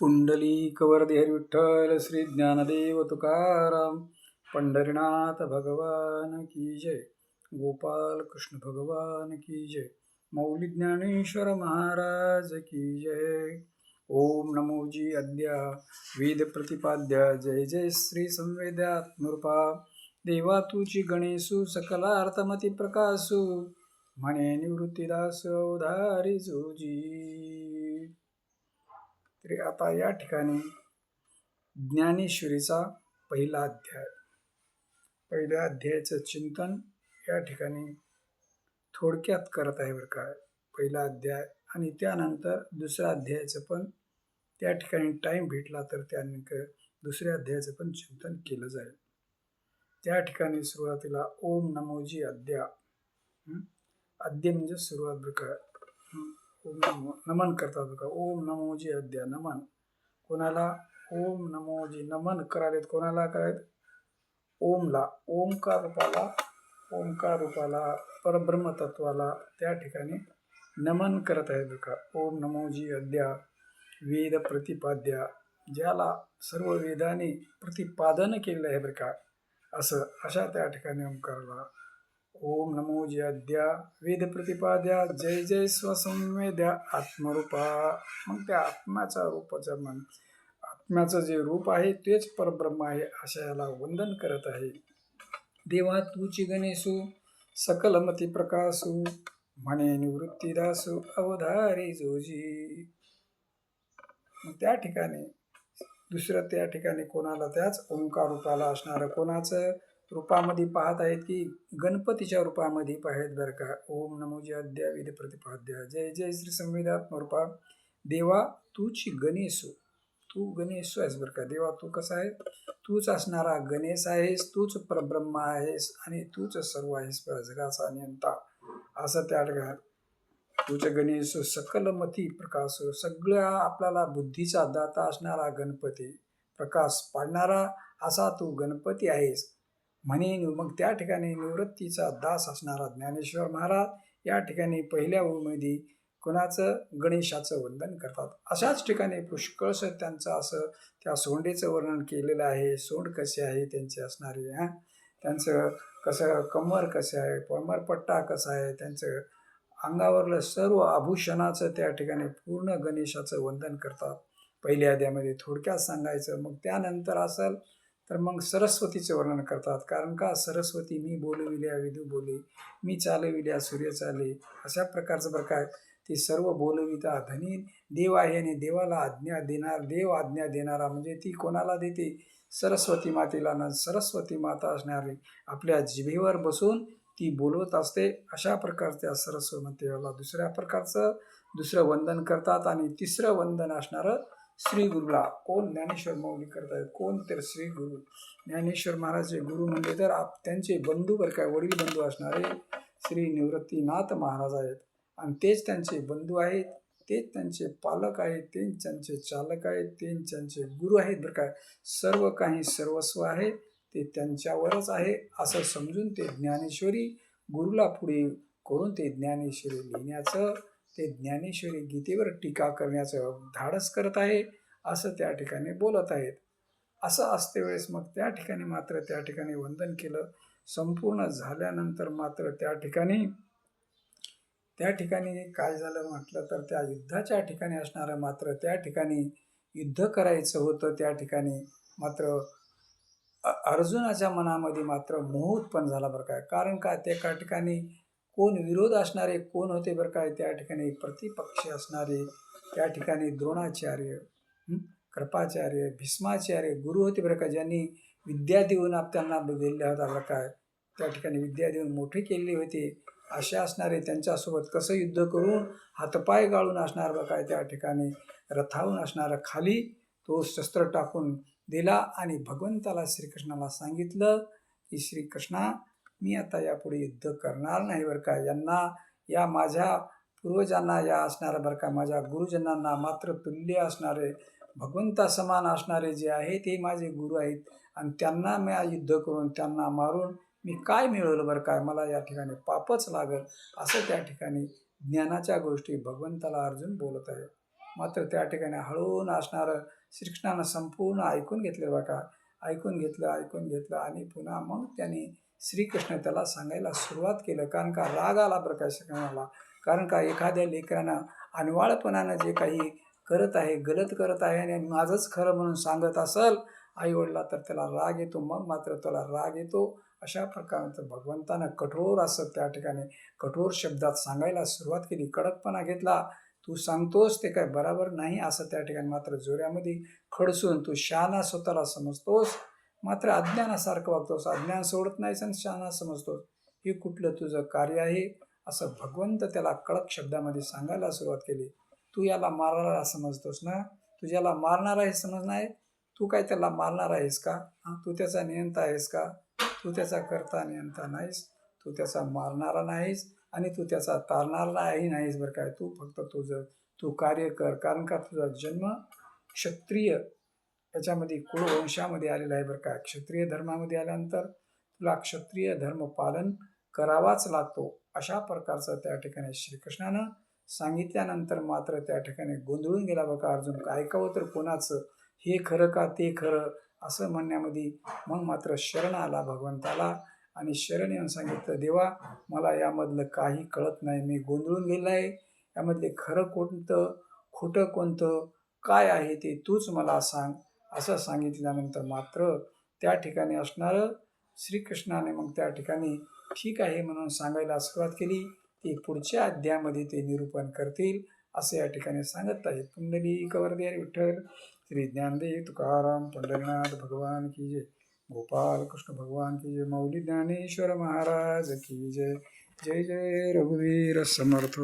पुंडलीकवरदे हरी विठ्ठल श्री ज्ञानदेव तुकाराम पंढरीनाथ भगवान की जय गोपाल कृष्ण भगवान की जय मौली ज्ञानेश्वर महाराज की जय। ओम नमोजी अद्या वेद प्रतिपाद्य जय जय श्री संवेद्यात्मरूपा देवा तुची गणेशू सकलार्थमती प्रकाशू म्हणे निवृत्तीदास उधारी जोजी। तरी आता या ठिकाणी ज्ञानेश्वरीचा पहिला अध्याय. पहिल्या अध्यायाचं चिंतन या ठिकाणी थोडक्यात करत आहे बरं काय पहिला अध्याय आणि त्यानंतर दुसऱ्या अध्यायाचं पण त्या ठिकाणी टाईम भेटला तर त्यानंतर दुसऱ्या अध्यायाचं पण चिंतन केलं जाईल. त्या ठिकाणी सुरुवातीला ओम नमोजी अद्या अद्य म्हणजे सुरुवात बरं काय ओम नमो नमन करतात बघा. ओम नमोजी अद्या नमन. कोणाला ओम नमोजी नमन करालेत कोणाला करायत ओमला. ओमकार रूपाला ओमकार रूपाला परब्रह्म तत्वाला त्या ठिकाणी नमन करत आहेत बघा. ओम नमोजी अद्या वेद प्रतिपाद्या ज्याला सर्व वेदाने प्रतिपादन केलेलं आहे बरं का. असं अशा त्या ठिकाणी ओंकारला ओम नमो जद्या वेद प्रतिपाद्या जय जय स्वसंवेद्या आत्मरूपा. मग त्या आत्म्याचा रूपाचं मन आत्म्याचं जे रूप आहे तेच परब्रह्म आहे अशा याला वंदन करत आहे. देवा तूची गणेशू सकलमती प्रकाशू म्हणे निवृत्तीदासू अवधारी जोजी मग त्या ठिकाणी दुसरं त्या ठिकाणी कोणाला त्याच ओंकार रूपाला असणारं कोणाचं? रूपामध्ये पाहत आहेत की गणपतीच्या रूपामध्ये पाहत बरं का. ओम नमोजी अद्या विध प्रतिपाद्या. जय जय श्री संवेदात्म रूपा. देवा तूची गणेशो. तू गणेश आहेस बरं का. देवा तू कसा आहे? तूच असणारा गणेश आहेस तूच परब्रह्म आहेस आणि तूच सर्व आहेस. जगाचा नियंता. असं त्या ठिकाणी गणेश सकलमती प्रकाश. सगळ्या आपल्याला बुद्धीचा दाता असणारा गणपती. प्रकाश पाडणारा असा तू गणपती आहेस. म्हणे मग त्या ठिकाणी निवृत्तीचा दास असणारा ज्ञानेश्वर महाराज या ठिकाणी पहिल्या ओळीमध्ये कुणाचं गणेशाचं वंदन करतात? अशाच ठिकाणी पुष्कळसं त्यांचं असं त्या सोंडेचं वर्णन केलेलं आहे. सोंड कसे आहे? त्यांचे असणारे हां? त्यांचं कसं कमर कसं आहे? कमरपट्टा कसा आहे? त्यांचं अंगावरलं सर्व आभूषणाचं त्या ठिकाणी पूर्ण गणेशाचं वंदन करतात. पहिल्या याद्यामध्ये थोडक्यात सांगायचं मग त्यानंतर असेल तर मग सरस्वतीचे वर्णन करतात. कारण का? सरस्वती मी बोलविल्या विदू बोले मी चालविल्या सूर्य चाले. अशा प्रकारचं बरं काय? ती सर्व बोलविता धनी देव आहे आणि देवाला आज्ञा देणार देव आज्ञा देणारा म्हणजे ती कोणाला देते? सरस्वती मातेला. ना सरस्वती माता असणारी आपल्या जिभेवर बसून ती बोलवत असते. अशा प्रकारच्या सरस्वतीला दुसऱ्या प्रकारचं दुसरं वंदन करतात आणि तिसरं वंदन असणारं श्री गुरुला कोण ज्ञानेश्वर माऊली करतायत? कोण तर श्री गुरु? ज्ञानेश्वर महाराजचे गुरु म्हणजे तर आप त्यांचे बंधू बरं काय वडील बंधू असणारे श्री निवृत्तीनाथ महाराज आहेत. आणि तेच त्यांचे बंधू आहेत तेच त्यांचे पालक आहेत तेच त्यांचे चालक आहेत तेच त्यांचे गुरु आहेत बरं काय सर्व काही सर्वस्व आहे ते त्यांच्यावरच आहे असं समजून ते ज्ञानेश्वरी गुरुला पुढे करून ते ज्ञानेश्वरी लिहिण्याचं ते ज्ञानेश्वरी गीतेवर टीका करण्याचं धाडस करत आहे असं त्या ठिकाणी बोलत आहेत. असं असते वेळेस मग त्या ठिकाणी मात्र त्या ठिकाणी वंदन केलं संपूर्ण झाल्यानंतर मात्र त्या ठिकाणी त्या ठिकाणी काय झालं म्हटलं तर त्या युद्धाच्या ठिकाणी असणारं मात्र त्या ठिकाणी युद्ध करायचं होतं त्या ठिकाणी मात्र अर्जुनाच्या मनामध्ये मात्र मोह उत्पन्न झाला बरं काय कारण का? त्या ठिकाणी कोण विरोध असणारे कोण होते बरं काय त्या ठिकाणी प्रतिपक्षी असणारे त्या ठिकाणी द्रोणाचार्य कृपाचार्य भीष्माचार्य गुरु होते बरं का ज्यांनी विद्या देऊन त्यांना दिल्या होता बरं काय त्या ठिकाणी विद्या देऊन मोठे केले होते असे असणारे त्यांच्यासोबत कसं युद्ध करून हातपाय गाळून असणार बरं काय त्या ठिकाणी रथावून असणारं खाली तो शस्त्र टाकून दिला आणि भगवंताला श्रीकृष्णाला सांगितलं की श्रीकृष्णा मी आता यापुढे युद्ध करणार नाही बरं का. यांना या माझ्या पूर्वजांना या असणाऱ्या बरं का. माझ्या गुरुजनांना मात्र तुल्य असणारे भगवंता समान असणारे जे आहे ते माझे गुरु आहेत. आणि त्यांना मी युद्ध करून त्यांना मारून मी काय मिळवलं बरं काय मला या ठिकाणी पापच लागल. असं त्या ठिकाणी ज्ञानाच्या गोष्टी भगवंताला अर्जुन बोलत आहे. मात्र त्या ठिकाणी हळून असणारं श्रीकृष्णानं संपूर्ण ऐकून घेतलं बघा ऐकून घेतलं ऐकून घेतलं आणि पुन्हा मग त्यांनी श्रीकृष्ण त्याला सांगायला सुरुवात केलं. कारण का राग आला बरं कारण का एखाद्या लेकरानं अनवाळपणानं जे काही करत आहे गलत करत आहे आणि माझंच खरं म्हणून सांगत असल आईवडला तर त्याला राग येतो. मग मात्र त्याला राग येतो. अशा प्रकारचं भगवंतानं कठोर असं त्या ठिकाणी कठोर शब्दात सांगायला सुरुवात केली. कडकपणा घेतला. तू सांगतोस ते काय बराबर नाही? असं त्या ठिकाणी मात्र जोऱ्यामध्ये खडसून तू शहाणा स्वतःला समजतोस. मात्र अज्ञानासारखं वागतोस अज्ञान सोडत नाहीस आणि शाना समजतोस हे कुठलं तुझं कार्य आहे? असं भगवंत त्याला कडक शब्दामध्ये सांगायला सुरुवात केली. तू याला मारणारा समजतोस ना? तुझ्याला मारणारा हे समजणार आहे? तू काय त्याला मारणार आहेस का? हां तू त्याचा नियंता आहेस का? तू त्याचा करता नियंता नाहीस. तू त्याचा मारणारा नाहीस आणि तू त्याचा तारणाराही नाहीस बरं काय तू फक्त तुझं तू कार्य कर. कारण का? तुझा जन्म क्षत्रिय त्याच्यामध्ये कुळवंशामध्ये आलेला आहे बरं काय क्षत्रिय धर्मामध्ये आल्यानंतर तुला क्षत्रिय धर्म पालन करावाच लागतो. अशा प्रकारचं त्या ठिकाणी श्रीकृष्णानं सांगितल्यानंतर मात्र त्या ठिकाणी गोंधळून गेला बघा अर्जुन ऐकावं तर कोणाचं? हे खरं का ते खरं? असं म्हणण्यामध्ये मग मात्र शरण आला भगवंताला आणि शरण येऊन सांगितलं देवा मला यामधलं काही कळत नाही. मी गोंधळून गेलं आहे. यामधले खरं कोणतं? खोटं कोणतं? काय आहे ते तूच मला सांग. असं सांगितल्यानंतर मात्र त्या ठिकाणी असणारं श्रीकृष्णाने मग त्या ठिकाणी ठीक आहे म्हणून सांगायला सुरुवात केली. की पुढच्या अध्यायामध्ये ते निरूपण करतील असं या ठिकाणी सांगत आहेत. पुंडली कवर्दे विठ्ठल श्री ज्ञानदेव तुकाराम पंढरीनाथ भगवान की जय. गोपाल कृष्ण भगवान की जय. मौली ज्ञानेश्वर महाराज की जय. जय जय रघुवीर समर्थ.